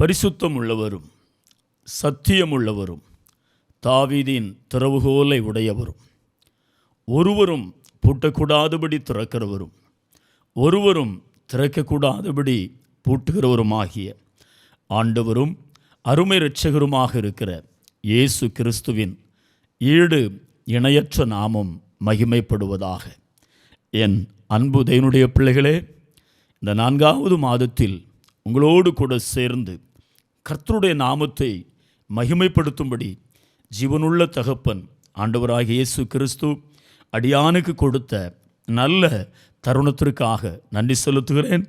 பரிசுத்தம் உள்ளவரும் சத்தியமுள்ளவரும் தாவீதின் திறவுகோலை உடையவரும். ஒருவரும் பூட்டக்கூடாதபடி திறக்கிறவரும் ஒருவரும் திறக்கக்கூடாதபடி பூட்டுகிறவருமாகிய ஆண்டவரும் அருமை இரட்சகருமாக இருக்கிற இயேசு கிறிஸ்துவின் ஈடு இணையற்ற நாமம் மகிமைப்படுவதாக. என் அன்பு தேவனுடைய பிள்ளைகளே இந்த நான்காவது மாதத்தில் உங்களோடு கூட சேர்ந்து கர்த்தருடைய நாமத்தை மகிமைப்படுத்தும்படி ஜீவனுள்ள தகப்பன் ஆண்டவராகிய இயேசு கிறிஸ்து அடியானுக்கு கொடுத்த நல்ல தருணத்திற்காக நன்றி செலுத்துகிறேன்.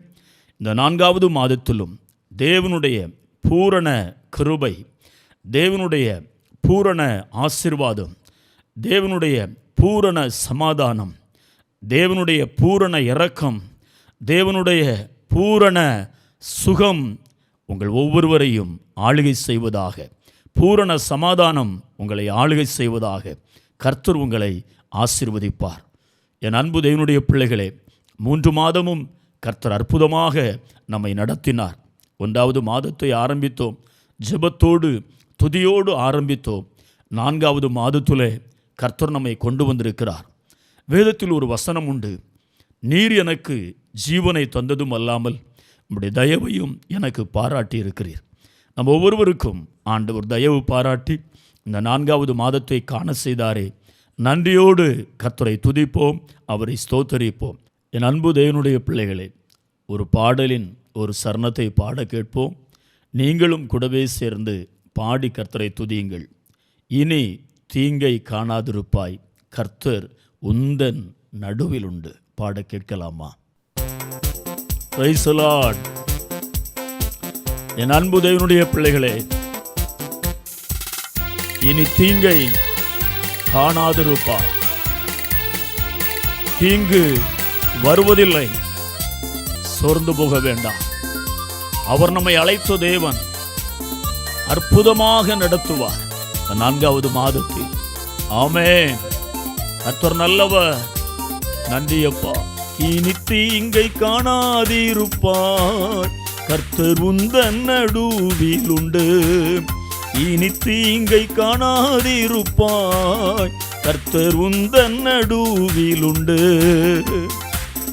இந்த நான்காவது மாதத்திலும் தேவனுடைய பூரண கிருபை தேவனுடைய பூரண ஆசிர்வாதம் தேவனுடைய பூரண சமாதானம் தேவனுடைய பூரண இரக்கம் தேவனுடைய பூரண சுகம் உங்கள் ஒவ்வொருவரையும் ஆளுகை செய்வதாக. பூரண சமாதானம் உங்களை ஆளுகை செய்வதாக. கர்த்தர் உங்களை ஆசிர்வதிப்பார். என் அன்பு தேவனுடைய பிள்ளைகளே மூன்று மாதமும் கர்த்தர் அற்புதமாக நம்மை நடத்தினார். ஒன்றாவது மாதத்தை ஆரம்பித்தோம். ஜெபத்தோடு துதியோடு ஆரம்பித்தோம். நான்காவது மாதத்திலே கர்த்தர் நம்மை கொண்டு வந்திருக்கிறார். வேதத்தில் ஒரு வசனம் உண்டு. நீர் எனக்கு ஜீவனை தந்ததும் அல்லாமல் உங்களுடைய தயவையும் எனக்கு பாராட்டி இருக்கிறீர் நம்ம ஒவ்வொருவருக்கும் ஆண்டவர் தயவு பாராட்டி இந்த நான்காவது மாதத்தை காண செய்தாரே. நன்றியோடு கர்த்தரை துதிப்போம் அவரை ஸ்தோத்தரிப்போம். என் அன்பு தேவனுடைய பிள்ளைகளே ஒரு பாடலின் ஒரு சரணத்தை பாட கேட்போம். நீங்களும் கூடவே சேர்ந்து பாடி கர்த்தரை துதியுங்கள். இனி தீங்கை காணாதிருப்பாய். கர்த்தர் உந்தன் நடுவில் உண்டு பாட கேட்கலாமா? என் அன்பு தேவனுடைய பிள்ளைகளே இனி தீங்கை காணாதிருப்பார் தீங்கு வருவதில்லை சோர்ந்து போக வேண்டாம். அவர் நம்மை அழைத்த தேவன் அற்புதமாக நடத்துவார். நான்காவது மாதத்தில். ஆமே கர்த்தர் நல்லவர். நன்றியப்பா. இனி தீங்கை காணாதிருப்பாய் கர்த்தர் உந்தன் நடுவில் உண்டு இனி தீங்கை காணாதிருப்பாய் கர்த்தர் உந்தன் நடுவில் உண்டு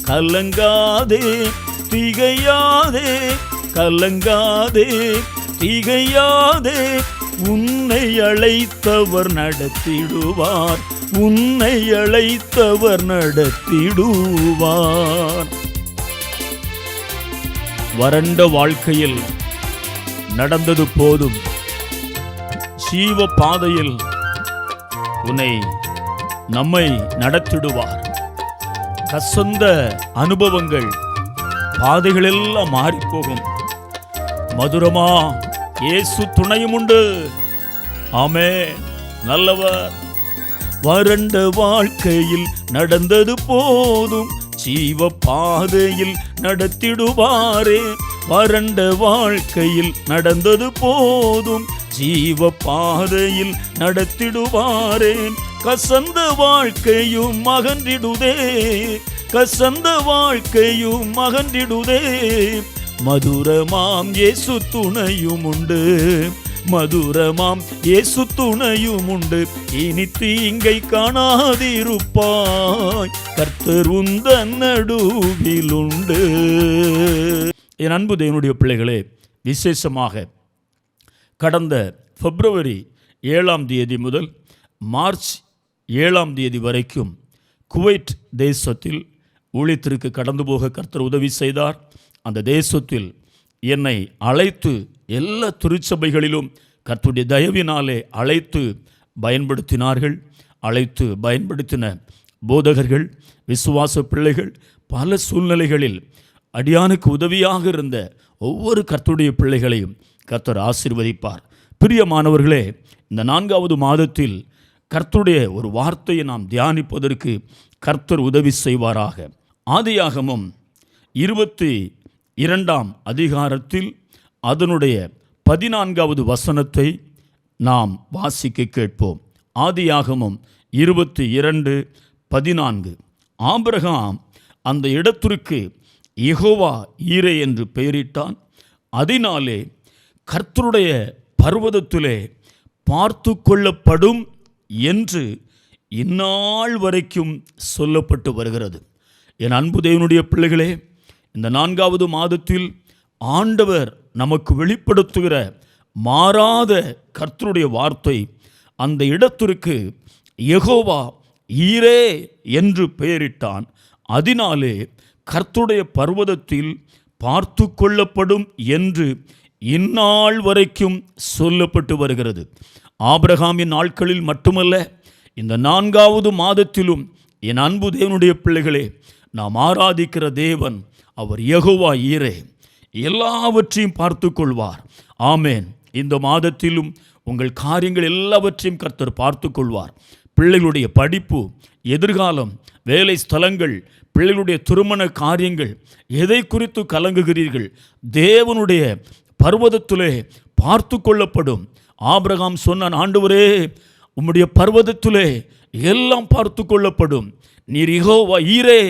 கலங்காதே திகையாதே. கலங்காதே திகையாதே. உன்னை அழைத்தவர் நடத்திடுவார். உன்னை அழைத்தவர் நடத்திடுவார். வறண்ட வாழ்க்கையில் நடந்தது போதும். சீவ பாதையில் உன்னை நம்மை நடத்திடுவார். கசந்த அனுபவங்கள் பாதைகளெல்லாம் மாறிப்போகும். மதுரமா இயேசு துணையும் உண்டு. ஆமே நல்லவர். வறண்ட வாழ்க்கையில் நடந்தது போதும். ஜீவ பாதையில் நடத்திடுவாரே. வறண்ட வாழ்க்கையில் நடந்தது போதும். ஜீவ பாதையில் நடத்திடுவாரே. கசந்த வாழ்க்கையும் மகன்றிடுதே. கசந்த வாழ்க்கையும் அகன்றிடுதே மதுரமாம் இயேசு துணையும் உண்டு மதுரமாம் இயேசு துணையும் உண்டு இனி தீங்கை காணாதிருப்பாய். கர்த்தர் உந்த நடுவில் உண்டு என் அன்பு தேவனுடைய பிள்ளைகளே விசேஷமாக கடந்த பிப்ரவரி ஏழாம் தேதி முதல் மார்ச் ஏழாம் தேதி வரைக்கும் குவைட் தேசத்தில் ஊழியத்திற்கு கடந்து போக கர்த்தர் உதவி செய்தார். அந்த தேசத்தில் என்னை அழைத்து எல்லா திருச்சபைகளிலும் கர்த்துடைய தயவினாலே அழைத்து பயன்படுத்தினார்கள். அழைத்து பயன்படுத்தின போதகர்கள் விசுவாச பிள்ளைகள் பல சூழ்நிலைகளில் அடியானுக்கு உதவியாக இருந்த ஒவ்வொரு கர்த்துடைய பிள்ளைகளையும் கர்த்தர் ஆசீர்வதிப்பார். பிரியமானவர்களே இந்த நான்காவது மாதத்தில் கர்த்துடைய ஒரு வார்த்தையை நாம் தியானிப்பதற்கு கர்த்தர் உதவி செய்வாராக. ஆதியாகமும் இருபத்தி இரண்டாம் அதிகாரத்தில் அதனுடைய பதினான்காவது வசனத்தை நாம் வாசிக்க கேட்போம். ஆதியாகமும் இருபத்தி இரண்டு பதினான்கு. ஆபிரகாம் அந்த இடத்திற்கு யெகோவா ஈரே என்று பெயரிட்டான். அதனாலே கர்த்தருடைய பர்வதத்திலே பார்த்து கொள்ளப்படும் என்று இந்நாள் வரைக்கும் சொல்லப்பட்டு வருகிறது. என் அன்பு தேவனுடைய பிள்ளைகளே இந்த நான்காவது மாதத்தில் ஆண்டவர் நமக்கு வெளிப்படுத்துகிற மாறாத கர்த்தருடைய வார்த்தை அந்த இடத்திற்கு எகோவா ஈரே என்று பெயரிட்டான். அதனாலே கர்த்தருடைய பர்வதத்தில் பார்த்து கொள்ளப்படும் என்று இந்நாள் வரைக்கும் சொல்லப்பட்டு வருகிறது. ஆபிரகாமின் நாட்களில் மட்டுமல்ல இந்த நான்காவது மாதத்திலும் என் அன்பு தேவனுடைய பிள்ளைகளே நாம் ஆராதிக்கிற தேவன் அவர் யகுவா ஈரே. எல்லாவற்றையும் பார்த்து கொள்வார் ஆமேன். இந்த மாதத்திலும் உங்கள் காரியங்கள் எல்லாவற்றையும் கர்த்தர் பார்த்து கொள்வார் பிள்ளைகளுடைய படிப்பு எதிர்காலம் வேலை ஸ்தலங்கள் பிள்ளைகளுடைய திருமண காரியங்கள் எதை குறித்து கலங்குகிறீர்கள்? தேவனுடைய பர்வதத்திலே பார்த்து கொள்ளப்படும் ஆபிரகாம் சொன்னான் ஆண்டவரே உம்முடைய பர்வதத்திலே எல்லாம் பார்த்து கொள்ளப்படும் நீர் இகோவா ஈரே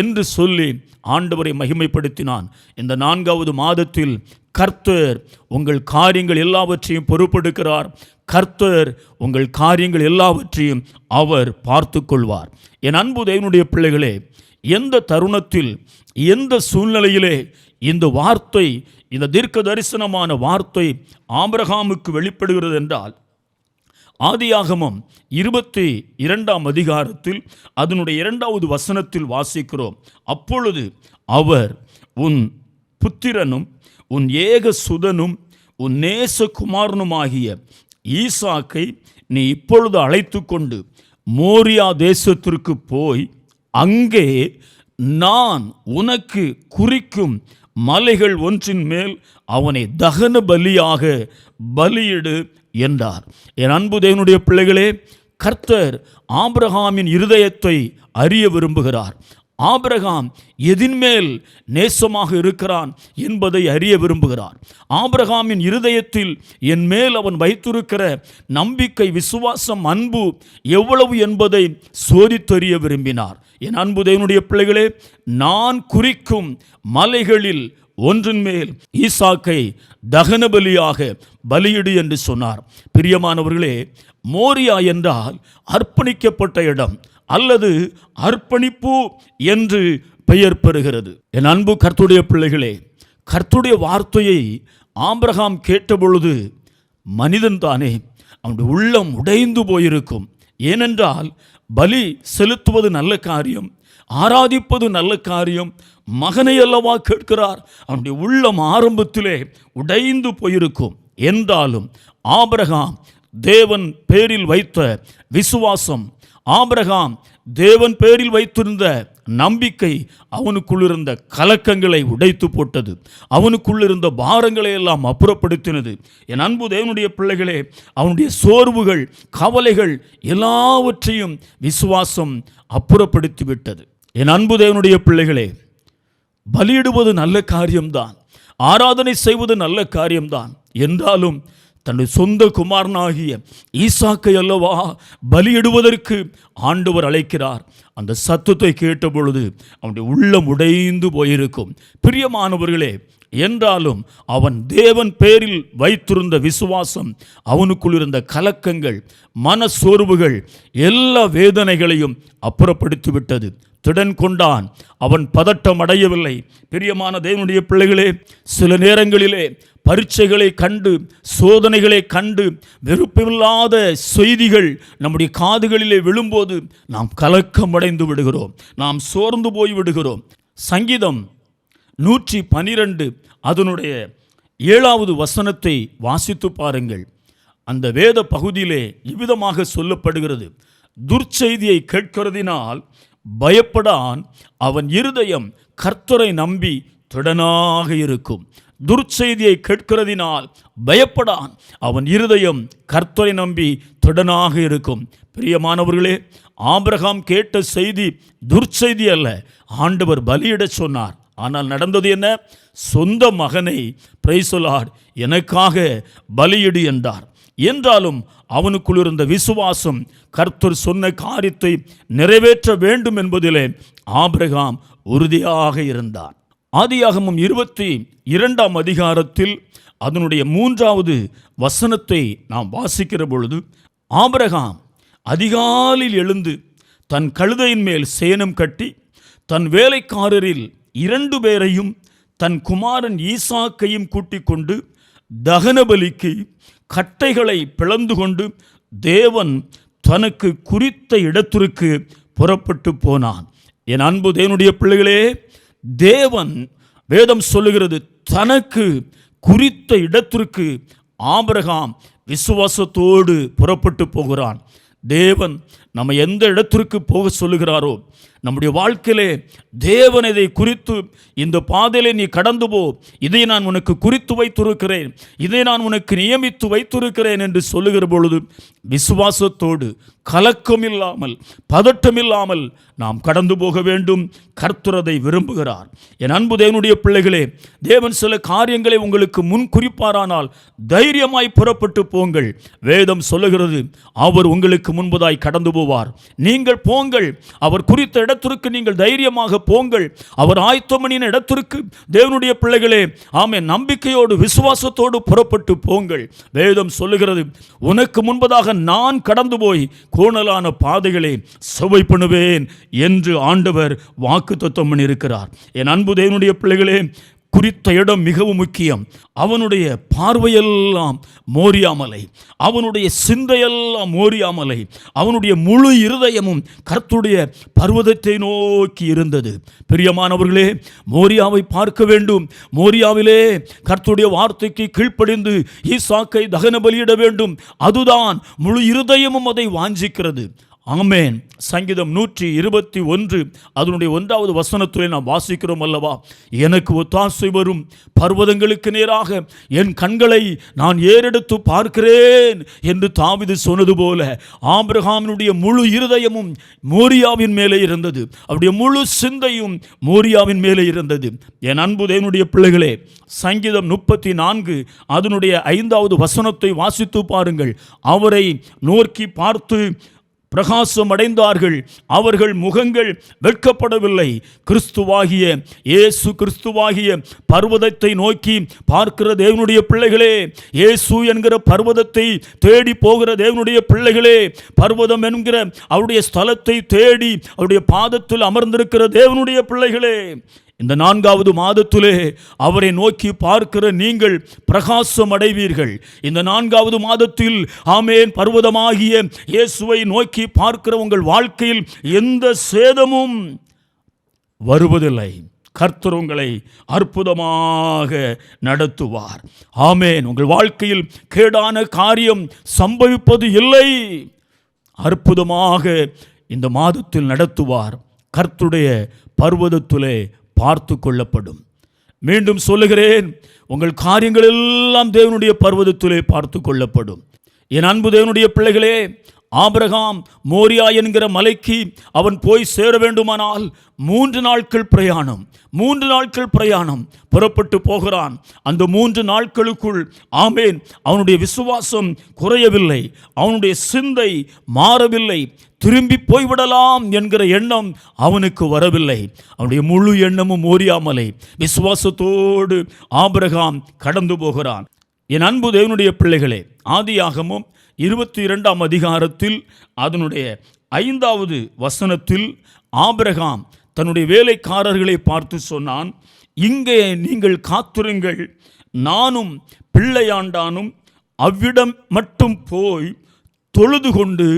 என்று சொல்லி ஆண்டவரை மகிமைப்படுத்தினான். இந்த நான்காவது மாதத்தில் கர்த்தர் உங்கள் காரியங்கள் எல்லாவற்றையும் பொறுப்பெடுக்கிறார். கர்த்தர் உங்கள் காரியங்கள் எல்லாவற்றையும் அவர் பார்த்து கொள்வார் என் அன்பு தேவனுடைய பிள்ளைகளே எந்த தருணத்தில் எந்த சூழ்நிலையிலே இந்த வார்த்தை இந்த தீர்க்க தரிசனமான வார்த்தை ஆபிரகாமுக்கு வெளிப்படுகிறது என்றால் ஆதியாகமம் இருபத்தி இரண்டாம் அதிகாரத்தில் அதனுடைய இரண்டாவது வசனத்தில் வாசிக்கிறோம். அப்பொழுது அவர் உன் புத்திரனும் உன் ஏக சுதனும் உன் நேசகுமாரனுமாகிய ஈசாக்கை நீ இப்பொழுது அழைத்து கொண்டு மோரியா தேசத்திற்கு போய் அங்கே நான் உனக்கு குறிக்கும் மலைகள் ஒன்றின் மேல் அவனை தகன பலியாக பலியிடு. என்றார். என் அன்பு தேவனுடைய பிள்ளைகளே கர்த்தர் ஆபிரகாமின் இருதயத்தை அறிய விரும்புகிறார். ஆபிரகாம் எதின்மேல் நேசமாக இருக்கிறான் என்பதை அறிய விரும்புகிறார். ஆபிரகாமின் இருதயத்தில் என் மேல் அவன் வைத்திருக்கிற நம்பிக்கை விசுவாசம் அன்பு எவ்வளவு என்பதை சோதித்தறிய விரும்பினார். என் அன்பு தேவனுடைய பிள்ளைகளே நான் குறிக்கும் மலைகளில் ஒன்றின் மேல் ஈசாக்கை தகன பலியாக பலியிடு என்று சொன்னார். பிரியமானவர்களே மோரியா என்றால் அர்ப்பணிக்கப்பட்ட இடம் அல்லது அர்ப்பணிப்பு என்று பெயர் பெறுகிறது. என் அன்பு கர்த்துடைய பிள்ளைகளே கர்த்துடைய வார்த்தையை ஆம்பிரகாம் கேட்டபொழுது மனிதன் தானே அவனுடைய உள்ளம் உடைந்து போயிருக்கும். ஏனென்றால் பலி செலுத்துவது நல்ல காரியம். ஆராதிப்பது நல்ல காரியம். மகனை அல்லவா கேட்கிறார். அவனுடைய உள்ளம் ஆரம்பத்திலே உடைந்து போயிருக்கும். என்றாலும் ஆபரகாம் தேவன் பேரில் வைத்த விசுவாசம் ஆபிரகாம் தேவன் பேரில் வைத்திருந்த நம்பிக்கை அவனுக்குள் இருந்த கலக்கங்களை உடைத்து போட்டது. அவனுக்குள் இருந்த பாரங்களை எல்லாம் அப்புறப்படுத்தினது. என் அன்பு தேவனுடைய பிள்ளைகளே அவனுடைய சோர்வுகள் கவலைகள் எல்லாவற்றையும் விசுவாசம் அப்புறப்படுத்தி விட்டது என் அன்பு தேவனுடைய பிள்ளைகளே பலியிடுவது நல்ல காரியம்தான். ஆராதனை செய்வது நல்ல காரியம்தான். என்றாலும் தன்னுடைய சொந்த குமாரனாகிய ஈசாக்கை அல்லவா பலியிடுவதற்கு ஆண்டவர் அழைக்கிறார். அந்த சத்தத்தை கேட்டபொழுது அவனுடைய உள்ளம் உடைந்து போயிருக்கும். பிரியமானவர்களே என்றாலும் அவன் தேவன் பேரில் வைத்திருந்த விசுவாசம் அவனுக்குள் இருந்த கலக்கங்கள் மன சோர்வுகள் எல்லா வேதனைகளையும் அப்புறப்படுத்தி விட்டது திடன் கொண்டான். அவன் பதட்டம் அடையவில்லை. பிரியமான தேவனுடைய பிள்ளைகளே சில நேரங்களிலே பரீட்சைகளை கண்டு சோதனைகளை கண்டு வெறுப்பில்லாத செய்திகள் நம்முடைய காதுகளிலே விழும்போது நாம் கலக்கம் அடைந்து விடுகிறோம். நாம் சோர்ந்து போய் விடுகிறோம். சங்கீதம் நூற்றி பனிரெண்டு அதனுடைய ஏழாவது வசனத்தை வாசித்து பாருங்கள். அந்த வேத பகுதியிலே இவ்விதமாக சொல்லப்படுகிறது. துர்ச்செய்தியை கேட்கிறதினால் பயப்படான். அவன் இருதயம் கர்த்தரை நம்பி திடனாக இருக்கும். துர்ச்செய்தியை கேட்கிறதினால் பயப்படான். அவன் இருதயம் கர்த்தரை நம்பி திடனாக இருக்கும். பிரியமானவர்களே ஆபிரகாம் கேட்ட செய்தி துர்ச்செய்தி அல்ல. ஆண்டவர் பலியிடச் சொன்னார். ஆனால் நடந்தது என்ன? சொந்த மகனை பிரைசொலார் எனக்காக பலியிடு என்றார். என்றாலும் அவனுக்குள் இருந்த விசுவாசம் கர்த்தர் சொன்ன காரியத்தை நிறைவேற்ற வேண்டும் என்பதிலே ஆபிரகாம் உறுதியாக இருந்தான். ஆதியாகமும் இருபத்தி இரண்டாம் அதிகாரத்தில் அதனுடைய மூன்றாவது வசனத்தை நாம் வாசிக்கிற பொழுது ஆபிரகாம் அதிகாலில் எழுந்து தன் கழுதையின் மேல் சேனம் கட்டி தன் வேலைக்காரரில் இரண்டு பேரையும் தன் குமாரன் ஈசாக்கையும் கூட்டிக் கொண்டு தகனபலிக்கு கட்டைகளை பிளந்து கொண்டு தேவன் தனக்கு குறித்த இடத்திற்கு புறப்பட்டு போனான். என் அன்பு தேவனுடைய பிள்ளைகளே தேவன் வேதம் சொல்லுகிறது தனக்கு குறித்த இடத்திற்கு ஆபரகாம் விசுவாசத்தோடு புறப்பட்டு போகிறான். தேவன் நம்ம எந்த இடத்திற்கு போக சொல்லுகிறாரோ நம்முடைய வாழ்க்கையிலே தேவன் இதை குறித்து இந்த பாதையிலே நீ கடந்து போ. இதை நான் உனக்கு குறித்து வைத்திருக்கிறேன். இதை நான் உனக்கு நியமித்து வைத்திருக்கிறேன் என்று சொல்லுகிற பொழுது விசுவாசத்தோடு கலக்கம் இல்லாமல் பதட்டம் இல்லாமல் நாம் கடந்து போக வேண்டும். கர்த்தரதை விரும்புகிறார். என் அன்பு தேவனுடைய பிள்ளைகளே தேவன் சில காரியங்களை உங்களுக்கு முன் குறிப்பாரானால் தைரியமாய் புறப்பட்டு போங்கள். வேதம் சொல்லுகிறது அவர் உங்களுக்கு முன்பதாய் கடந்து போவார். நீங்கள் போங்கள் அவர் குறித்த இடத்திற்கு நீங்கள் தைரியமாக போங்கள். அவர் ஆயத்தமணியின் இடத்திற்கு தேவனுடைய பிள்ளைகளே ஆமே நம்பிக்கையோடு விசுவாசத்தோடு புறப்பட்டு போங்கள். வேதம் சொல்லுகிறது உனக்கு முன்பதாக நான் கடந்து போய் கோணலான பாதைகளை சுவை பண்ணுவேன் என்று ஆண்டவர் வாக்கு தத்துவம் இருக்கிறார் என் அன்பு தேவனுடைய பிள்ளைகளே குறித்த இடம் மிகவும் முக்கியம். அவனுடைய பார்வையெல்லாம் மோரியாமலை. அவனுடைய சிந்தையெல்லாம் மோரியாமலை. அவனுடைய முழு இருதயமும் கர்த்துடைய பர்வதத்தை நோக்கி இருந்தது. பிரியமானவர்களே மோரியாவை பார்க்க வேண்டும். மோரியாவிலே கர்த்துடைய வார்த்தைக்கு கீழ்ப்படிந்து ஈசாக்கை தகன பலியிட வேண்டும். அதுதான் முழு இருதயமும் அதை வாஞ்சிக்கிறது. ஆமேன். சங்கீதம் நூற்றி இருபத்தி ஒன்று. அதனுடைய ஒன்றாவது வசனத்துறை நாம் வாசிக்கிறோம் அல்லவா? எனக்கு ஒத்தாசை வரும். பர்வதங்களுக்கு நேராக என் கண்களை நான் ஏறெடுத்து பார்க்கிறேன் என்று தாவிது சொன்னது போல ஆபிரகாமினுடைய முழு இருதயமும் மோரியாவின் மேலே இருந்தது. அவருடைய முழு சிந்தையும் மோரியாவின் மேலே இருந்தது. என் அன்பு தேவனுடைய பிள்ளைகளே சங்கீதம் முப்பத்தி நான்கு அதனுடைய ஐந்தாவது வசனத்தை வாசித்து பாருங்கள். அவரை நோக்கி பார்த்து பிரகாசம் அடைந்தார்கள் அவர்கள் முகங்கள் வெட்கப்படவில்லை. கிறிஸ்துவாகிய இயேசு கிறிஸ்துவாகிய பர்வதத்தை நோக்கி பார்க்கிற தேவனுடைய பிள்ளைகளே இயேசு என்கிற பர்வதத்தை தேடி போகிற தேவனுடைய பிள்ளைகளே பர்வதம் என்கிற அவருடைய ஸ்தலத்தை தேடி அவருடைய பாதத்தில் அமர்ந்திருக்கிற தேவனுடைய பிள்ளைகளே இந்த நான்காவது மாதத்திலே அவரை நோக்கி பார்க்கிற நீங்கள் பிரகாசம் அடைவீர்கள் இந்த நான்காவது மாதத்தில் ஆமேன். பர்வதமாகிய இயேசுவை நோக்கி பார்க்கிற உங்கள் வாழ்க்கையில் எந்த சேதமும் வருவதில்லை. கர்த்தர் உங்களை அற்புதமாக நடத்துவார். ஆமேன். உங்கள் வாழ்க்கையில் கேடான காரியம் சம்பவிப்பது இல்லை. அற்புதமாக இந்த மாதத்தில் நடத்துவார். கர்த்துடைய பர்வதத்திலே பார்த்து கொள்ளப்படும் மீண்டும் சொல்லுகிறேன் உங்கள் காரியங்கள் எல்லாம் தேவனுடைய பர்வதத்திலே பார்த்து கொள்ளப்படும் என் அன்பு தேவனுடைய பிள்ளைகளே ஆபிரகாம் மோரியா என்கிற மலைக்கு அவன் போய் சேர வேண்டுமானால் மூன்று நாட்கள் பிரயாணம் மூன்று நாட்கள் பிரயாணம் புறப்பட்டு போகிறான். அந்த மூன்று நாட்களுக்குள் ஆமேன் அவனுடைய விசுவாசம் குறையவில்லை அவனுடைய சிந்தை மாறவில்லை திரும்பி போய்விடலாம் என்கிற எண்ணம் அவனுக்கு வரவில்லை. அவனுடைய முழு எண்ணமும் மோரியாமலை விசுவாசத்தோடு ஆபிரகாம் கடந்து போகிறான். என் அன்பு தேவனுடைய பிள்ளைகளே ஆதியாகமும் இருபத்தி இரண்டாம் அதிகாரத்தில் அதனுடைய ஐந்தாவது வசனத்தில் ஆபிரகாம் தன்னுடைய வேலைக்காரர்களை பார்த்து சொன்னான் இங்கே நீங்கள் காத்திருங்கள். நானும் பிள்ளையாண்டானும் அவ்விடம் மட்டும் போய் தொழுது கொண்டு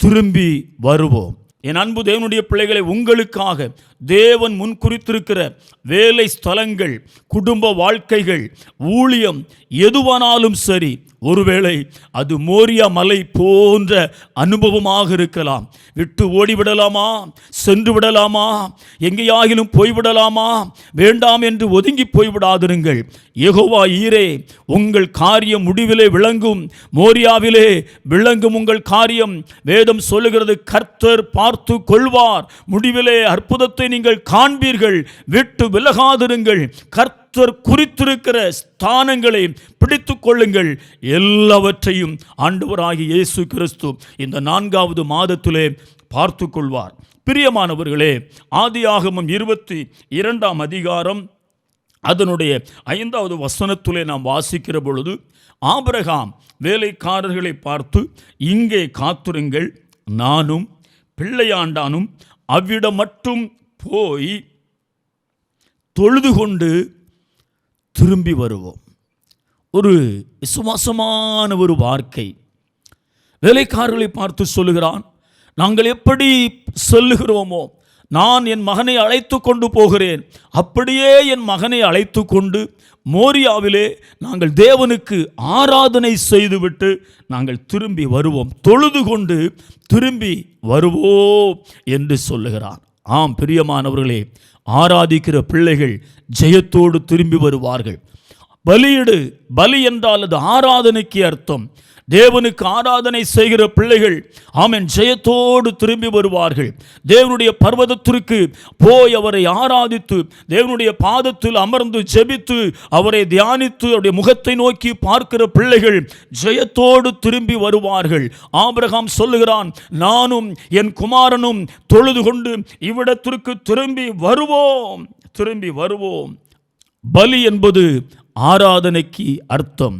திரும்பி வருவோம். என் அன்பு தேவனுடைய பிள்ளைகளை உங்களுக்காக தேவன் முன்குறித்திருக்கிற வேலை ஸ்தலங்கள் குடும்ப வாழ்க்கைகள் ஊழியம் எதுவானாலும் சரி ஒருவேளை அது மோரியா மலை போன்ற அனுபவமாக இருக்கலாம். விட்டு ஓடிவிடலாமா? சென்று விடலாமா? எங்கேயாகிலும் போய்விடலாமா? வேண்டாம் என்று ஒதுங்கி போய்விடாதிருங்கள். எகோவா ஈரே உங்கள் காரியம் முடிவிலே விளங்கும். மோரியாவிலே விளங்கும் உங்கள் காரியம். வேதம் சொல்லுகிறது கர்த்தர் பார்த்து கொள்வார். முடிவிலே அற்புதத்தை நீங்கள் காண்பீர்கள். விட்டு விலகாதிருங்கள். கர்த்தர் குறித்திருக்கிற ஸ்தானங்களை பிடித்து கொள்ளுங்கள். எல்லாவற்றையும் ஆண்டவராகிய இயேசு கிறிஸ்து இந்த நான்காவது மாதத்திலே பார்த்து கொள்வார். பிரியமானவர்களே ஆதியாகமம் இருபத்தி இரண்டாம் அதிகாரம் அதனுடைய ஐந்தாவது வசனத்திலே நாம் வாசிக்கிற பொழுது ஆபரகாம் வேலைக்காரர்களை பார்த்து இங்கே காத்துருங்கள் நானும் பிள்ளையாண்டானும் அவ்விடம் மட்டும் போய் தொழுது கொண்டு திரும்பி வருவோம். ஒரு விசுவாசமான ஒரு வார்த்தை வேலைக்காரர்களை பார்த்து சொல்லுகிறான் நாங்கள் எப்படி சொல்லுகிறோமோ நான் என் மகனை அழைத்து கொண்டு போகிறேன். அப்படியே என் மகனை அழைத்து கொண்டு மோரியாவிலே நாங்கள் தேவனுக்கு ஆராதனை செய்துவிட்டு நாங்கள் திரும்பி வருவோம். தொழுது கொண்டு திரும்பி வருவோம் என்று சொல்லுகிறான். ஆம் பிரியமானவர்களே ஆராதிக்கிற பிள்ளைகள் ஜெயத்தோடு திரும்பி வருவார்கள். பலியிடு பலி என்றால் அது ஆராதனைக்கு அர்த்தம். தேவனுக்கு ஆராதனை செய்கிற பிள்ளைகள் ஆமென். ஜெயத்தோடு திரும்பி வருவார்கள். தேவனுடைய பர்வதத்திற்கு போய் அவரை ஆராதித்து தேவனுடைய பாதத்தில் அமர்ந்து ஜெபித்து அவரை தியானித்து அவருடைய முகத்தை நோக்கி பார்க்கிற பிள்ளைகள் ஜெயத்தோடு திரும்பி வருவார்கள். ஆபிரகாம் சொல்லுகிறான் நானும் என் குமாரனும் தொழுது கொண்டு இவ்விடத்திற்கு திரும்பி வருவோம் திரும்பி வருவோம். பலி என்பது ஆராதனைக்கு அர்த்தம்.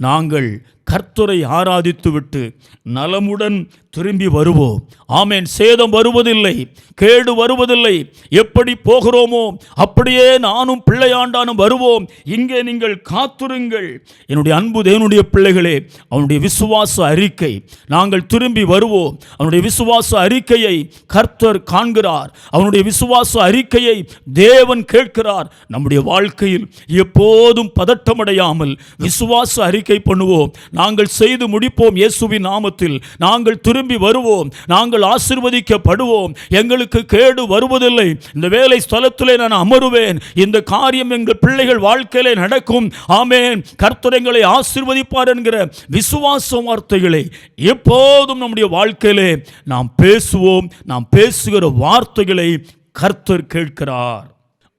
நாங்கள் கர்த்தரை ஆராதித்துவிட்டு நலமுடன் திரும்பி வருவோம். ஆமேன். சேதம் வருவதில்லை கேடு வருவதில்லை. எப்படி போகிறோமோ அப்படியே நானும் பிள்ளையாண்டானும் வருவோம். இங்கே நீங்கள் காத்துருங்கள். என்னுடைய அன்பு தேவனுடைய பிள்ளைகளே அவனுடைய விசுவாச அறிக்கை. நாங்கள் திரும்பி வருவோம். அவனுடைய விசுவாச அறிக்கையை கர்த்தர் காண்கிறார். அவனுடைய விசுவாச அறிக்கையை தேவன் கேட்கிறார். நம்முடைய வாழ்க்கையில் எப்போதும் பதட்டமடையாமல் விசுவாச அறிக்கை பண்ணுவோம். நாங்கள் செய்து முடிப்போம் இயேசுவின் நாமத்தில். நாங்கள் திரும்பி வருவோம். நாங்கள் ஆசிர்வதிக்கப்படுவோம். எங்களுக்கு கேடு வருவதில்லை. இந்த வேலை ஸ்தலத்திலே நான் அமருவேன். இந்த காரியம் எங்கள் பிள்ளைகள் வாழ்க்கையிலே நடக்கும். ஆமேன். கர்த்தரங்களை ஆசிர்வதிப்பார் என்கிற விசுவாச வார்த்தைகளை எப்போதும் நம்முடைய வாழ்க்கையிலே நாம் பேசுவோம். நாம் பேசுகிற வார்த்தைகளை கர்த்தர் கேட்கிறார்.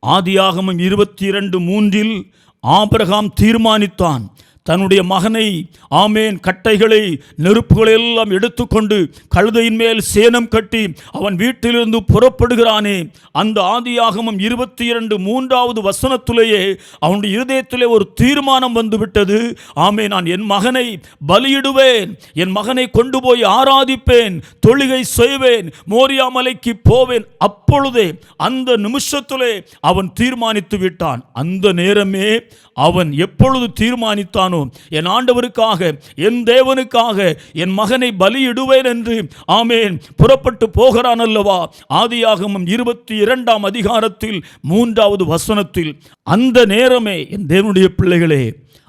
ஆதியாகமம் இருபத்தி இரண்டு மூன்றில் ஆபிரகாம் தீர்மானித்தான். தன்னுடைய மகனை ஆமேன் கட்டைகளை நெருப்புகளை எல்லாம் எடுத்துக்கொண்டு கழுதையின் மேல் சேனம் கட்டி அவன் வீட்டிலிருந்து புறப்படுகிறானே. அந்த ஆதியாகமம் இருபத்தி இரண்டு மூன்றாவது வசனத்திலேயே அவனுடைய இருதயத்திலே ஒரு தீர்மானம் வந்துவிட்டது. ஆமே நான் என் மகனை பலியிடுவேன். என் மகனை கொண்டு போய் ஆராதிப்பேன். தொழுகை செய்வேன். மோரியா மலைக்கு போவேன். அப்பொழுதே அந்த நிமிஷத்திலே அவன் தீர்மானித்து விட்டான். அந்த நேரமே அவன் எப்பொழுது தீர்மானித்தானோ என் ஆண்டவருக்காக என் தேவனுக்காக என் மகனை பலியிடுவேன் என்று ஆமேன் புறப்பட்டு போகிறான் அல்லவா? ஆதியாகமம் இருபத்தி இரண்டாம் அதிகாரத்தில் மூன்றாவது வசனத்தில் அந்த நேரமே என் தேவனுடைய பிள்ளைகளே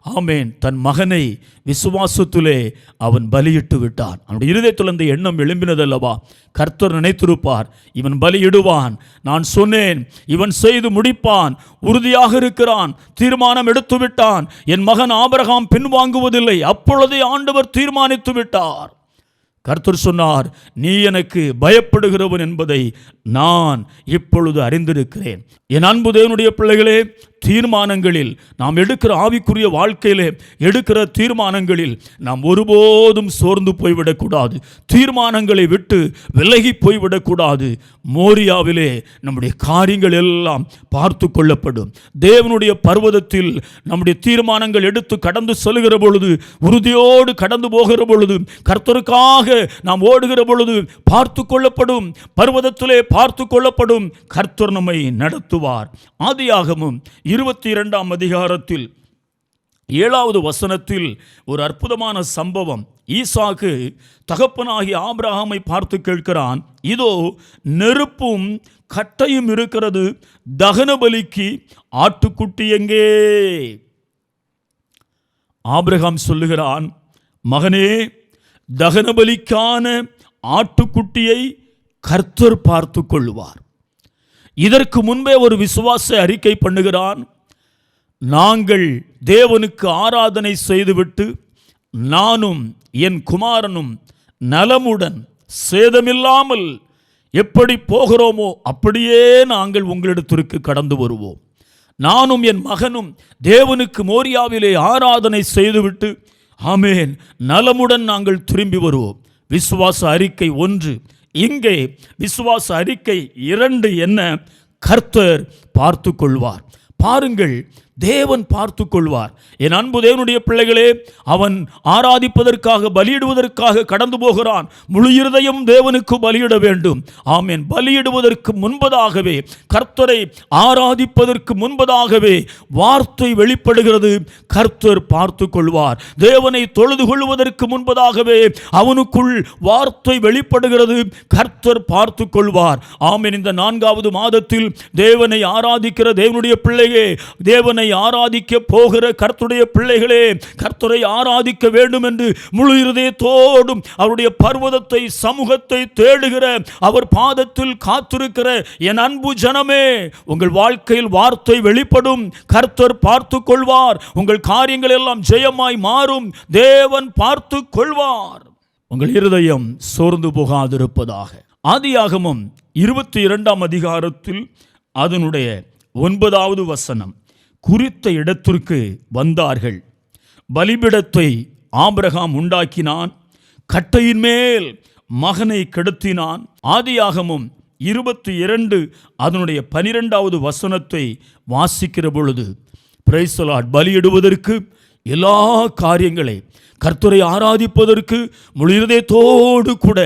ஆமேன். தன் மகனை விசுவாசத்திலே அவன் பலியிட்டு விட்டான். அவனுடைய இருதயத்தில் எண்ணம் எழும்பினதல்லவா? கர்த்தர் நினைத்திருப்பார் இவன் பலியிடுவான். நான் சொன்னேன் இவன் செய்து முடிப்பான். உறுதியாக இருக்கிறான். தீர்மானம் எடுத்து விட்டான். என் மகன் ஆபரகாம் பின்வாங்குவதில்லை. அப்பொழுதே ஆண்டவர் தீர்மானித்து விட்டார். கர்த்தர் சொன்னார் நீ எனக்கு பயப்படுகிறவன் என்பதை நான் இப்பொழுது அறிந்திருக்கிறேன். என் அன்பு தேவனுடைய பிள்ளைகளே தீர்மானங்களில் நாம் எடுக்கிற ஆவிக்குரிய வாழ்க்கையிலே எடுக்கிற தீர்மானங்களில் நாம் ஒருபோதும் சோர்ந்து போய்விடக்கூடாது. தீர்மானங்களை விட்டு விலகி போய்விடக்கூடாது. மோரியாவிலே நம்முடைய காரியங்கள் எல்லாம் பார்த்து கொள்ளப்படும். தேவனுடைய பர்வதத்தில் நம்முடைய தீர்மானங்கள் எடுத்து கடந்து செல்கிற பொழுது உறுதியோடு கடந்து போகிற பொழுது கர்த்தருக்காக நாம் ஓடுகிற பொழுது பார்த்து கொள்ளப்படும். பர்வதத்திலே பார்த்து கொள்ளப்படும் கர்த்தர் நம்மை நடத்துவார். ஆதியாகமும் இருபத்தி இரண்டாம் அதிகாரத்தில் ஏழாவது வசனத்தில் ஒரு அற்புதமான சம்பவம். ஈசாக்கு தகப்பனாகி ஆபிரகாமை பார்த்து கேட்கிறான் இதோ நெருப்பும் கட்டையும் இருக்கிறது. தகன பலிக்கு ஆட்டுக்குட்டி எங்கே? ஆபிரகாம் சொல்லுகிறான் மகனே தகன பலிக்கான ஆட்டுக்குட்டியை கர்த்தர் பார்த்து கொள்வார் இதற்கு முன்பே ஒரு விசுவாச அறிக்கை பண்ணுகிறான். நாங்கள் தேவனுக்கு ஆராதனை செய்துவிட்டு நானும் என் குமாரனும் நலமுடன் சேதமில்லாமல் எப்படி போகிறோமோ அப்படியே நாங்கள் உங்களிடத்திற்கு கடந்து வருவோம். நானும் என் மகனும் தேவனுக்கு மோரியாவிலே ஆராதனை செய்துவிட்டு ஆமேன் நலமுடன் நாங்கள் திரும்பி வருவோம். விசுவாச அறிக்கை ஒன்று இங்கே விசுவாச அறிக்கை இரண்டு என்ன கர்த்தர் பார்த்து கொள்வார் பாருங்கள் தேவன் பார்த்து கொள்வார் என் அன்பு தேவனுடைய பிள்ளைகளே அவன் ஆராதிப்பதற்காக பலியிடுவதற்காக கடந்து போகிறான். முழு இருதயம் தேவனுக்கு பலியிட வேண்டும். ஆமேன். பலியிடுவதற்கு முன்பதாகவே கர்த்தரை ஆராதிப்பதற்கு முன்பதாகவே வார்த்தை வெளிப்படுகிறது. கர்த்தர் பார்த்து கொள்வார் தேவனை தொழுது கொள்வதற்கு முன்பதாகவே அவனுக்குள் வார்த்தை வெளிப்படுகிறது. கர்த்தர் பார்த்து கொள்வார் ஆமென். இந்த நான்காவது மாதத்தில் தேவனை ஆராதிக்கிற தேவனுடைய பிள்ளையே தேவனை ஆராதிக்க போகிற கர்த்தருடைய பிள்ளைகளே கர்த்தரை ஆராதிக்க வேண்டும் என்று முழு இருதயத்தோடும் அவருடைய பர்வதத்தை சமூகத்தை தேடுகிற அவர் பாதத்தில் காத்திருக்கிற என் அன்பு ஜனமே உங்கள் வாழ்க்கையில் வார்த்தை வெளிப்படும் கர்த்தர் பார்த்து கொள்வார் உங்கள் காரியங்கள் எல்லாம் ஜெயமாய் மாறும் தேவன் பார்த்து கொள்வார் உங்கள் இருதயம் சோர்ந்து போகாதிருப்பதாக. ஆதியாகமும் இருபத்தி இரண்டாம் அதிகாரத்தில் அதனுடைய ஒன்பதாவது வசனம். குறித்த இடத்திற்கு வந்தார்கள். பலிபிடத்தை ஆபிரகாம் உண்டாக்கினான். கட்டையின் மேல் மகனை கெடுத்தினான். ஆதியாகமும் இருபத்தி இரண்டு அதனுடைய பனிரெண்டாவது வசனத்தை வாசிக்கிற பொழுது பிரைசலாட் பலியிடுவதற்கு எல்லா காரியங்களை கர்த்தரை ஆராதிப்பதற்கு முழுதயத்தோடு கூட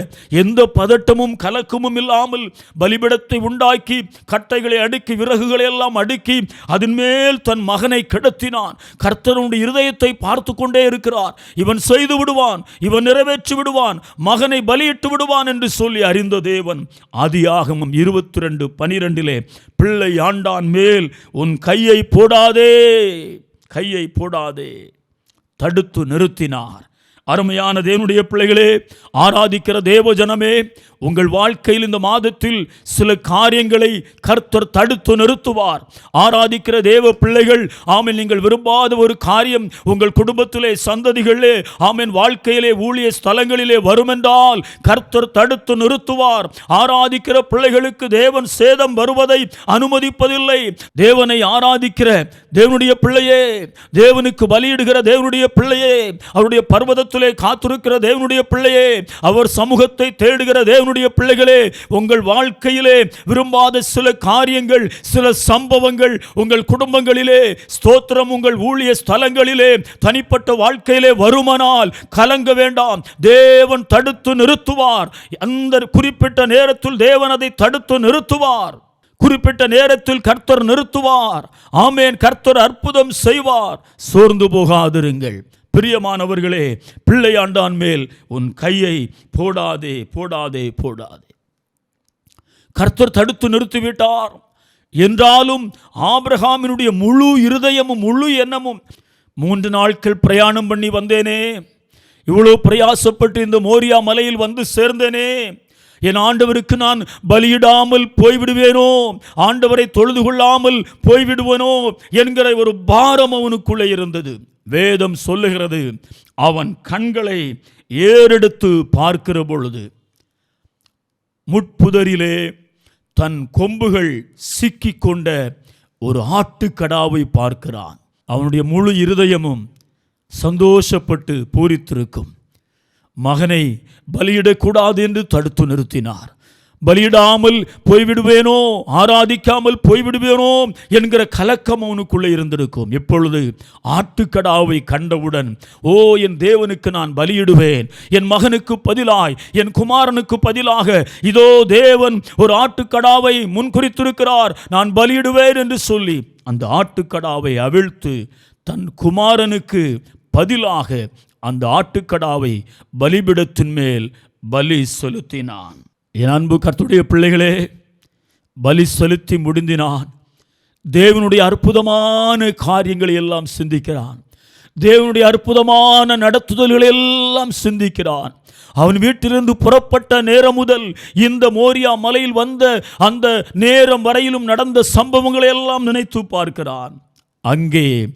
எந்த பதட்டமும் கலக்கமும் இல்லாமல் பலிபிடத்தை உண்டாக்கி கட்டைகளை அடுக்கி விறகுகளை எல்லாம் அடுக்கி அதன் மேல் தன் மகனை கிடத்தினான். கர்த்தருடைய இருதயத்தை பார்த்து கொண்டே இருக்கிறார். இவன் செய்து விடுவான் இவன் நிறைவேற்றி விடுவான் மகனை பலியிட்டு விடுவான் என்று சொல்லி அறிந்த தேவன் ஆதியாகமம் இருபத்தி ரெண்டு பனிரெண்டிலே பிள்ளை ஆண்டான் மேல் உன் கையை போடாதே கையை போடாதே. தடுத்து நிறுத்தினார். அருமையான தேவனுடைய பிள்ளைகளே ஆராதிக்கிற தேவ ஜனமே உங்கள் வாழ்க்கையில் இந்த மாதத்தில் சில காரியங்களை கர்த்தர் தடுத்து நிறுத்துவார். ஆராதிக்கிற தேவ பிள்ளைகள் ஆமீன் நீங்கள் விரும்பாத ஒரு காரியம் உங்கள் குடும்பத்திலே சந்ததிகளிலே ஆமீன் வாழ்க்கையிலே ஊழிய ஸ்தலங்களிலே வருமென்றால் கர்த்தர் தடுத்து நிறுத்துவார். ஆராதிக்கிற பிள்ளைகளுக்கு தேவன் சேதம் வருவதை அனுமதிப்பதில்லை. தேவனை ஆராதிக்கிற தேவனுடைய பிள்ளையே தேவனுக்கு பலியிடுகிற தேவனுடைய பிள்ளையே அவருடைய பர்வதத்திலே காத்திருக்கிற தேவனுடைய பிள்ளையே அவர் சமூகத்தை தேடுகிற தேவனுடைய பிள்ளைகளே உங்கள் வாழ்க்கையிலே விரும்பாத சில காரியங்கள் சில சம்பவங்கள் உங்கள் குடும்பங்களிலே ஸ்தோத்திரம் உங்கள் ஊழிய ஸ்தலங்களிலே தனிப்பட்ட வாழ்க்கையிலே வருமானால் கலங்க வேண்டாம். தேவன் தடுத்து நிறுத்துவார். அந்த குறிப்பிட்ட நேரத்தில் தேவன் அதை தடுத்து நிறுத்துவார். குறிப்பிட்ட நேரத்தில் கர்த்தர் நிறுத்துவார். ஆமேன். கர்த்தர் அற்புதம் செய்வார். சோர்ந்து போகாதிருங்கள். பிரியமானவர்களே பிள்ளையாண்டான் மேல் உன் கையை போடாதே போடாதே போடாதே. கர்த்தர் தடுத்து நிறுத்திவிட்டார். என்றாலும் ஆபிரகாமினுடைய முழு இருதயமும் முழு எண்ணமும் மூன்று நாட்கள் பிரயாணம் பண்ணி வந்தேனே. இவ்வளோ பிரயாசப்பட்டு இந்த மோரியா மலையில் வந்து சேர்ந்தேனே. என் ஆண்டவருக்கு நான் பலியிடாமல் போய்விடுவேனோ ஆண்டவரை தொழுது கொள்ளாமல் போய்விடுவேனோ என்கிற ஒரு பாரம் அவனுக்குள்ளே இருந்தது. வேதம் சொல்லுகிறது அவன் கண்களை ஏறெடுத்து பார்க்கிற பொழுது முட்புதரிலே தன் கொம்புகள் சிக்கி கொண்ட ஒரு ஆட்டுக்கடாவை பார்க்கிறான். அவனுடைய முழு இருதயமும் சந்தோஷப்பட்டு பூரித்திருக்கும். மகனை பலியிடக்கூடாது என்று தடுத்து நிறுத்தினார். பலியிடாமல் போய்விடுவேனோ? ஆராதிக்காமல் போய்விடுவேனோ? என்கிற கலக்கம் அவனுக்குள்ளே இருந்திருக்கும். இப்பொழுது ஆட்டுக்கடாவை கண்டவுடன் ஓ என் தேவனுக்கு நான் பலியிடுவேன். என் மகனுக்கு பதிலாய் என் குமாரனுக்கு பதிலாக இதோ தேவன் ஒரு ஆட்டுக்கடாவை முன்குறித்திருக்கிறார். நான் பலியிடுவேன் என்று சொல்லி அந்த ஆட்டுக்கடாவை அவிழ்த்து தன் குமாரனுக்கு பதிலாக அந்த ஆட்டுக்கடாவை பலிபிடத்தின் மேல் பலி செலுத்தினான். என் அன்பு கர்த்துடைய பிள்ளைகளே பலி செலுத்தி முடிந்தினான். தேவனுடைய அற்புதமான காரியங்களை எல்லாம் சிந்திக்கிறான். தேவனுடைய அற்புதமான நடத்துதல்களை எல்லாம் சிந்திக்கிறான். அவன் வீட்டிலிருந்து புறப்பட்ட நேரம் முதல் இந்த மோரியா மலையில் வந்த அந்த நேரம் வரையிலும் நடந்த சம்பவங்களை எல்லாம் நினைத்து பார்க்கிறான். அங்கே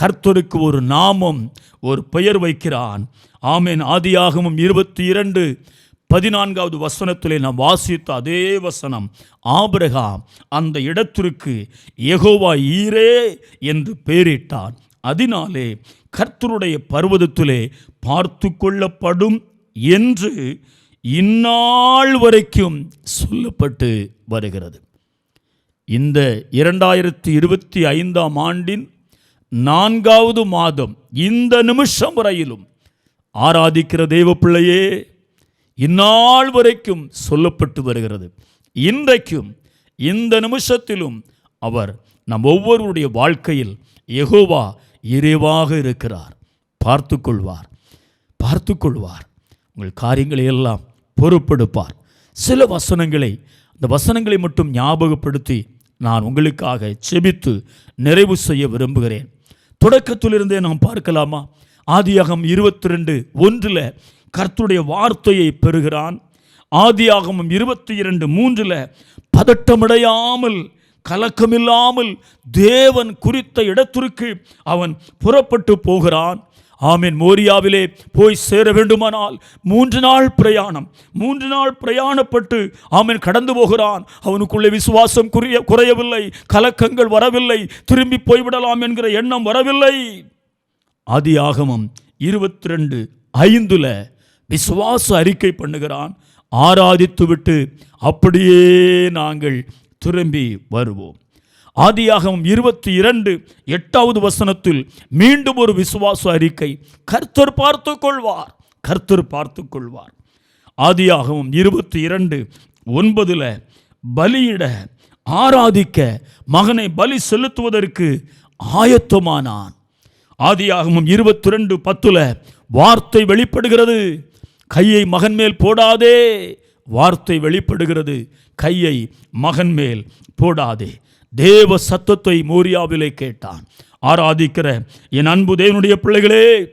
கர்த்தருக்கு ஒரு நாமம் ஒரு பெயர் வைக்கிறான். ஆமேன். ஆதியாகமும் இருபத்தி இரண்டு பதினான்காவது வசனத்திலே நாம் வாசித்த அதே வசனம். ஆபிரகாம் அந்த இடத்திற்கு எகோவா ஈரே என்று பெயரிட்டான் அதனாலே கர்த்தருடைய பர்வதத்திலே பார்த்து கொள்ளப்படும் என்று இந்நாள் வரைக்கும் சொல்லப்பட்டு வருகிறது. இந்த இரண்டாயிரத்தி இருபத்தி ஐந்தாம் ஆண்டின் நான்காவது மாதம் இந்த நிமிஷம் வரையிலும் ஆராதிக்கிற தெய்வ பிள்ளையே இந்நாள் வரைக்கும் சொல்லப்பட்டு வருகிறது. இன்றைக்கும் இந்த நிமிஷத்திலும் அவர் நம் ஒவ்வொருடைய வாழ்க்கையில் எகோவா இறைவாக இருக்கிறார். பார்த்து கொள்வார் பார்த்து கொள்வார் உங்கள் காரியங்களை எல்லாம் பொறுப்பெடுப்பார். சில வசனங்களை அந்த வசனங்களை மட்டும் ஞாபகப்படுத்தி நான் உங்களுக்காக செபித்து நிறைவு செய்ய விரும்புகிறேன். தொடக்கத்திலிருந்தே நாம் பார்க்கலாமா? ஆதியாகம் இருபத்தி ரெண்டு ஒன்றில் கர்த்துடைய வார்த்தையை பெறுகிறான். ஆதியாகமம் இருபத்தி இரண்டு மூன்றில் பதட்டமடையாமல் கலக்கமில்லாமல் தேவன் குறித்த இடத்திற்கு அவன் புறப்பட்டு போகிறான். ஆமீன். மோரியாவிலே போய் சேர வேண்டுமானால் மூன்று நாள் பிரயாணம். மூன்று நாள் பிரயாணப்பட்டு ஆமீன் கடந்து போகிறான். அவனுக்குள்ளே விசுவாசம் குறைய குறையவில்லை கலக்கங்கள் வரவில்லை திரும்பி போய்விடலாம் என்கிற எண்ணம் வரவில்லை. ஆதியாகமம் இருபத்தி ரெண்டு ஐந்துல விசுவாச அறிக்கை பண்ணுகிறான். ஆராதித்து விட்டு அப்படியே நாங்கள் திரும்பி வருவோம். ஆதியாகவும் இருபத்தி இரண்டு எட்டாவது வசனத்தில் மீண்டும் ஒரு விசுவாச அறிக்கை. கர்த்தர் பார்த்து கொள்வார். கர்த்தர் பார்த்து கொள்வார். ஆதியாகவும் இருபத்தி இரண்டு ஒன்பதில் பலியிட ஆராதிக்க மகனை பலி செலுத்துவதற்கு ஆயத்தமானான். ஆதியாகமும் இருபத்தி ரெண்டு பத்தில் வார்த்தை வெளிப்படுகிறது. கையை மகன் மேல் போடாதே. வார்த்தை வெளிப்படுகிறது. கையை மகன் மேல் போடாதே. தேவ சத்தத்தை மோரியாவிலே கேட்டான். ஆராதிக்கிற என் அன்பு தேவனுடைய பிள்ளைகளே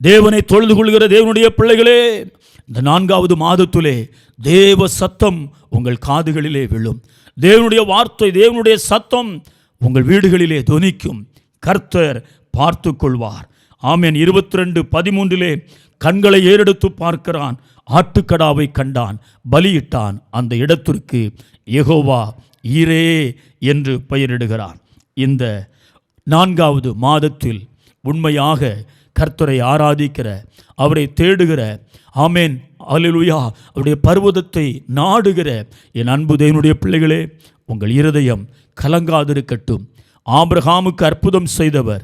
தேவனை தொழுது கொள்கிற தேவனுடைய பிள்ளைகளே இந்த நான்காவது மாதத்திலே தேவ சத்தம் உங்கள் காதுகளிலே விழும். தேவனுடைய வார்த்தை தேவனுடைய சத்தம் உங்கள் வீடுகளிலே துணிக்கும். கர்த்தர் பார்த்து கொள்வார் ஆமேன். இருபத்தி ரெண்டு பதிமூன்றிலே கண்களை ஏறெடுத்து பார்க்கிறான். ஆட்டுக்கடாவை கண்டான். பலியிட்டான். அந்த இடத்திற்கு எகோவா ஈரே என்று பெயரிடுகிறான் இந்த நான்காவது மாதத்தில் உண்மையாக கர்த்தரை ஆராதிக்கிற அவரை தேடுகிற ஆமேன் அலிலுயா அவருடைய பர்வதத்தை நாடுகிற என் அன்பு தேவனுடைய பிள்ளைகளே உங்கள் இருதயம் கலங்காதிருக்கட்டும். ஆபிரகாமுக்கு அற்புதம் செய்தவர்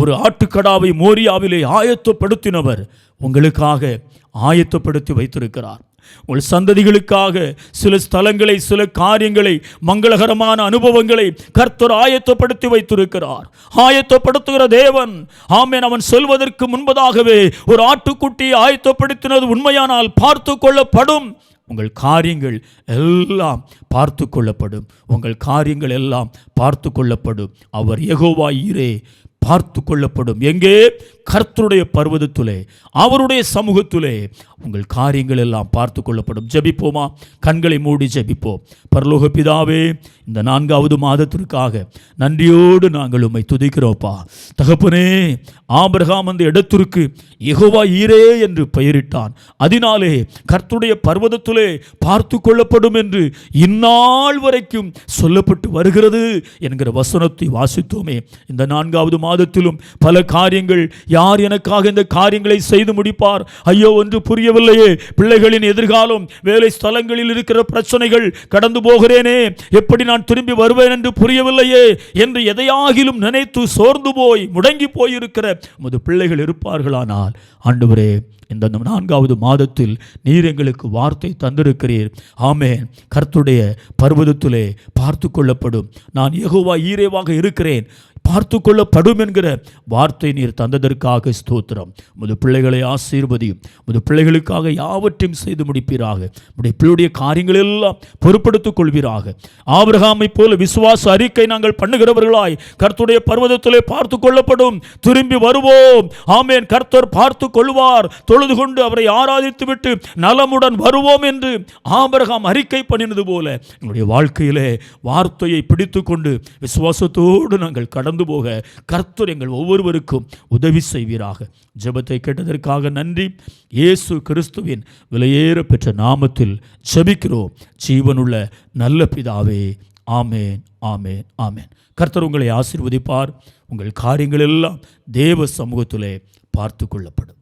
ஒரு ஆட்டுக்கடாவை மோரியாவிலே ஆயத்தப்படுத்தினவர் உங்களுக்காக ஆயத்தப்படுத்தி வைத்திருக்கிறார். உங்கள் சந்ததிகளுக்காக சில ஸ்தலங்களை சில காரியங்களை மங்களகரமான அனுபவங்களை கர்த்தர் ஆயத்தப்படுத்தி வைத்திருக்கிறார். ஆயத்தப்படுத்துகிற தேவன் ஆமேன் அவன் சொல்வதற்கு முன்பதாகவே ஒரு ஆட்டுக்குட்டி ஆயத்தப்படுத்தினது உண்மையானால் பார்த்து கொள்ளப்படும். உங்கள் காரியங்கள் எல்லாம் பார்த்து கொள்ளப்படும். உங்கள் காரியங்கள் எல்லாம் பார்த்து கொள்ளப்படும். அவர் எகோவாயிரே பார்த்து கொள்ளப்படும் எங்கே? கர்த்தருடைய பர்வதத்துலே அவருடைய சமூகத்திலே. உங்கள் காரியங்கள் எல்லாம் பார்த்து கொள்ளப்படும் ஜெபிப்போமா? கண்களை மூடி ஜெபிப்போம். பரலோக பிதாவே இந்த நான்காவது மாதத்திற்காக நன்றியோடு நாங்கள் உம்மை துதிக்கிறோப்பா தகப்பனே ஆபிரகாம் அந்த இடத்திற்கு எகோவா ஈரே என்று பெயரிட்டான். அதனாலே கர்த்தருடைய பர்வதத்திலே பார்த்து கொள்ளப்படும் என்று இந்நாள் வரைக்கும் சொல்லப்பட்டு வருகிறது என்கிற வசனத்தை வாசித்தோமே. இந்த நான்காவது மாதத்திலும் பல காரியங்கள் யார் எனக்காக இந்த காரியங்களை செய்து முடிப்பார்? ஐயோ ஒன்று புரியவில்லையே. பிள்ளைகளின் எதிர்காலம் வேலை ஸ்தலங்களில் இருக்கிற பிரச்சனைகள் கடந்து போகிறேனே. எப்படி நான் திரும்பி வருவேன் என்று புரியவில்லையே? என்று எதையாகிலும் நினைத்து சோர்ந்து போய் முடங்கி போயிருக்கிற உமது பிள்ளைகள் இருப்பார்களானால் ஆண்டவரே இந்த நான்காவது மாதத்தில் நீர் எங்களுக்கு வார்த்தை தந்திருக்கிறீர். ஆமே கர்த்துடைய பர்வதத்திலே பார்த்து கொள்ளப்படும். நான் எகுவா ஈரேவாக இருக்கிறேன். பார்த்து கொள்ளப்படும் என்கிற வார்த்தை நீர் தந்ததற்காக ஸ்தோத்திரம். முது பிள்ளைகளை ஆசீர்வதியும் முது பிள்ளைகளுக்காக யாவற்றையும் செய்து முடிப்பீராக. உடைய பிள்ளையுடைய காரியங்கள் எல்லாம் பொறுப்படுத்திக் கொள்வீராக ஆபிரகாமை போல விசுவாச அறிக்கை நாங்கள் பண்ணுகிறவர்களாய் கர்த்துடைய பர்வதத்திலே பார்த்து கொள்ளப்படும் திரும்பி வருவோம். ஆமேன். கர்த்தர் பார்த்து கொள்வார் தொழுது கொண்டு அவரை ஆராதித்து விட்டு நலமுடன் வருவோம் என்று ஆபரகாம் அறிக்கை பண்ணினது போல எங்களுடைய வாழ்க்கையிலே வார்த்தையை பிடித்து கொண்டு விசுவாசத்தோடு நாங்கள் கடந்து போக கர்த்தர் எங்கள் ஒவ்வொருவருக்கும் உதவி செய்வீராக. ஜெபத்தை கேட்டதற்காக நன்றி. இயேசு கிறிஸ்துவின் விலையேற பெற்ற நாமத்தில் ஜபிக்கிறோம். ஜீவனுள்ள நல்ல பிதாவே ஆமேன் ஆமேன் ஆமேன். கர்த்தர் உங்களை ஆசிர்வதிப்பார். உங்கள் காரியங்கள் எல்லாம் தேவ சமூகத்திலே பார்த்து கொள்ளப்படும்.